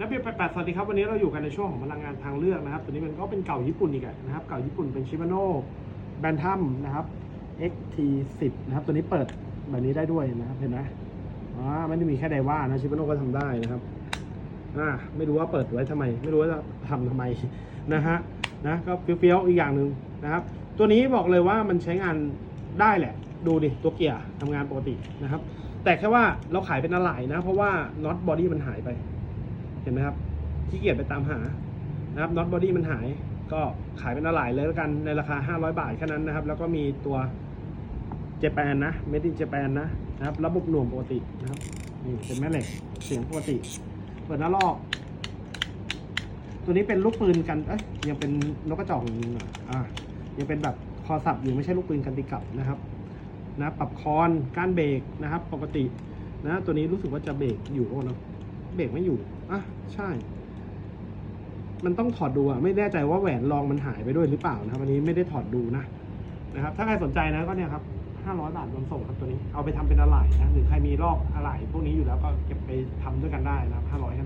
นักเรียแปดสวัสดีครับวันนี้เราอยู่กันในช่วงของพลังงานทางเลือกนะครับ ตัวนี้มันก็เป็นเก่าญี่ปุ่นอีกอะนะครับ เก่าญี่ปุ่นเป็นชิมาโน่แบนทัมนะครับ XT10 นะครับ ตัวนี้เปิดแบบนี้ได้ด้วยนะครับเห็นไหมอ๋อไม่ได้มีแค่ไดว่านะชิมาโน่ก็ทำได้นะครับอ่าไม่รู้ว่าเปิดไว้ทำไม ไม่รู้ว่าจะทำทำไมนะฮะนะก็เฟี้ยวๆอีกอย่างหนึ่งนะครับ ตัวนี้บอกเลยว่ามันใช้งานได้แหละ ดูดิตัวเกียร์ทำงานปกตินะครับ แต่แค่ว่าเราขายเป็นอะไหล่นะ เพราะว่าน็อตบอดี้มันหายไป ห็นไหมครับขี้เกียจไปตามหานะครับน็อตบอดี้มันหาย ก็ขายเป็นอะไหล่เลยแล้วกันในราคา 500 บาทแค่นั้นนะครับ แล้วก็มีตัวเจแปนนะเมดินเจแปนนะนะครับ ระบบหน่วงปกตินะครับนี่เป็นแม่เหล็กเสียงปกติ เปิดหน้าลอก ตัวนี้เป็นลูกปืนกันเอ้ยยังเป็นนกกระจอกอยู่อะอ่ายังเป็นแบบคอสับอยู่ไม่ใช่ลูกปืนกันติกลับนะครับนะปรับคอนก้านเบรกนะครับ ปกตินะตัวนี้รู้สึกว่าจะเบรกอยู่เนาะ เบรกไม่อยู่อะใช่ มันต้องถอดดูอะไม่แน่ใจว่าแหวนรองมันหายไปด้วยหรือเปล่านะครับอันนี้ไม่ได้ถอดดูนะนะครับ ถ้าใครสนใจนะก็เนี่ยครับห้าร้อยบาทรวมส่งครับตัวนี้เอาไปทำเป็นอะไหล่นะหรือใครมีลอกอะไหล่พวกนี้อยู่แล้วก็เก็บไปทำด้วยกันได้นะครับห้าร้อยแค่นั้น